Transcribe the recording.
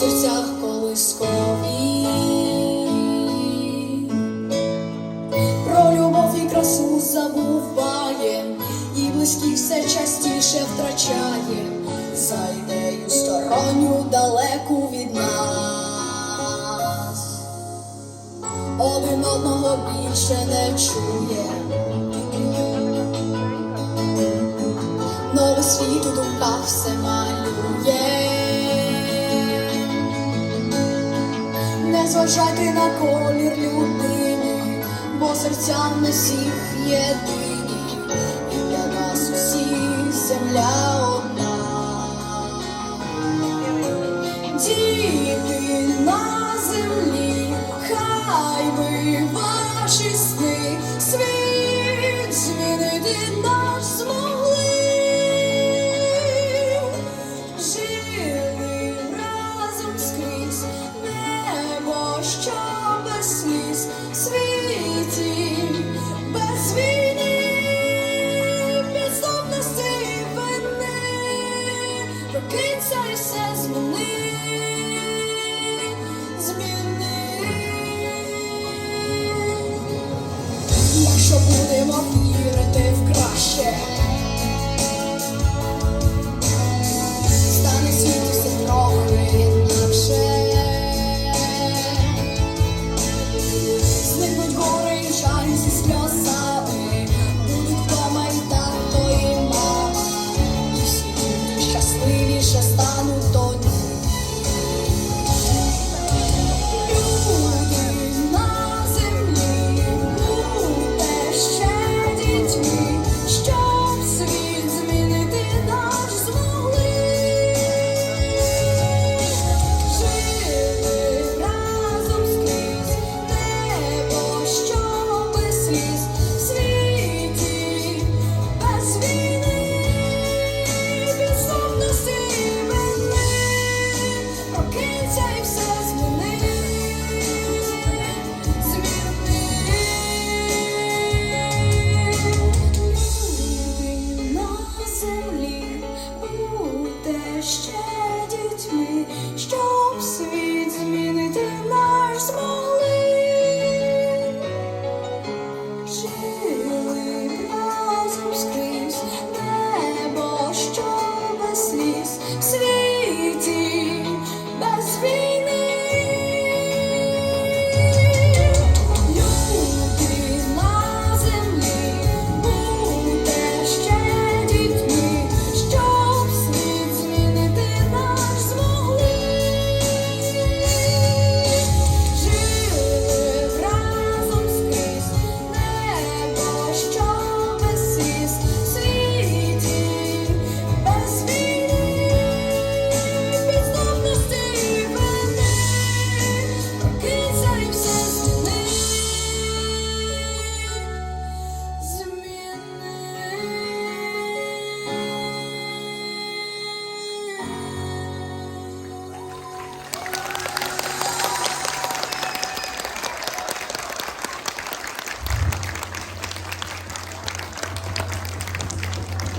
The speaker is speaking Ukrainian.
серцях колискові. Про любов і красу забуває, і близьких все частіше втрачає, за ідею сторонню далеку від нас, один одного більше не чує. Новий світ у думках все малює. Не зважайте на колір людини, бо серця в нас всіх єдині, і для нас усіх земля прокинься і все зміни, зміни. Якщо будемо вірити в краще.